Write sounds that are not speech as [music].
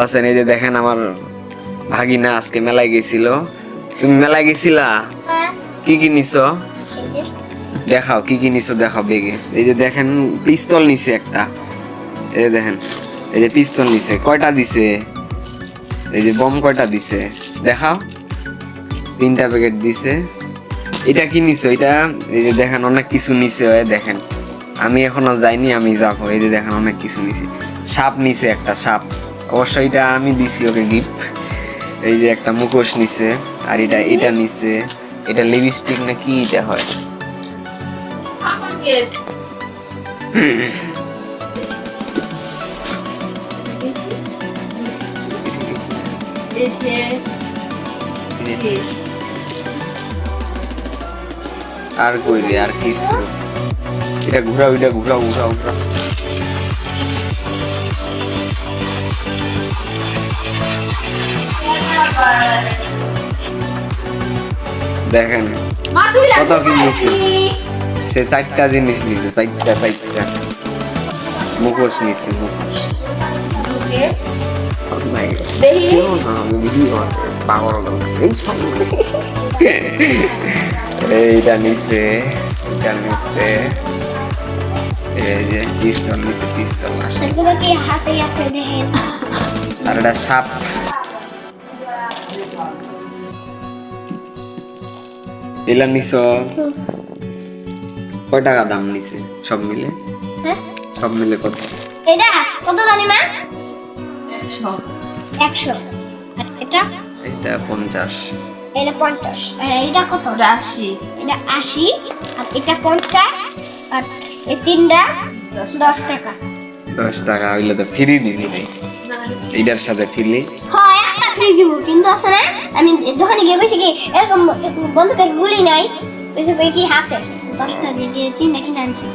আছেন এই যে দেখেন আমার ভাগিনা আজকে মেলায় গেছিল। তুমি মেলায় গেছিলা? হ্যাঁ। কি কি নিছো? দেখাও কি কি নিছো দেখাও বেগে এই যে দেখেন পিস্তল নিছে একটা। এই দেখেন এই যে পিস্তল নিছে কয়টা দিছে? এই যে বম কয়টা দিছে? দেখাও। তিনটা প্যাকেট দিছে। এটা কি নিছো? এটা এই যে দেখেন অনেক কিছু নিছে দেখেন। আমি এখনও যাইনি আমি যাব। এই যে দেখেন অনেক কিছু নিছে। সাপ নিছে একটা সাপ। অবশ্য এটা আমি দিছি ওকে গিফট এই যে একটা মুখোশ নিছে আর এটা এটা নিছে। এটা লিপস্টিক না কি এটা হয়? আর কই রে আর কিছু? এটা ঘুরাও এটা ঘুরাও ঘুরাও ঘুরাও। দেখেন কত নিছে? সে চারটা জিনিস নিছে চারটা চারটা। মুখোশ নিছে মুখোশ। [laughs] এইটা নিছে এটা নিছে। পিস্তল নিচে পিস্তল আসে এগুলো কি হাতে হাতে দেখেন আর এটা সাপ এলা নিছ কয় টাকা দাম নিছে সব মিলে সব মিলে কত? এটা কত জানি মা একশো আর এটা এটা পঞ্চাশ এটা পঞ্চাশ আর এটা কত রাশি এটা আশি আর এটা পঞ্চাশ আর এই তিনটা দশ টাকা। দশ টাকা হইলে তো ফ্রি দিবি রে। এইটার সাথে ফ্রি? হয় একটা ফ্রি দিব কিন্তু না আমি দোকানে গিয়ে বলছি কি এরকম বন্ধুকের গুলি নাই বলছি কি হাতে? দশটা দিয়ে তিনটা কিনে আনছি।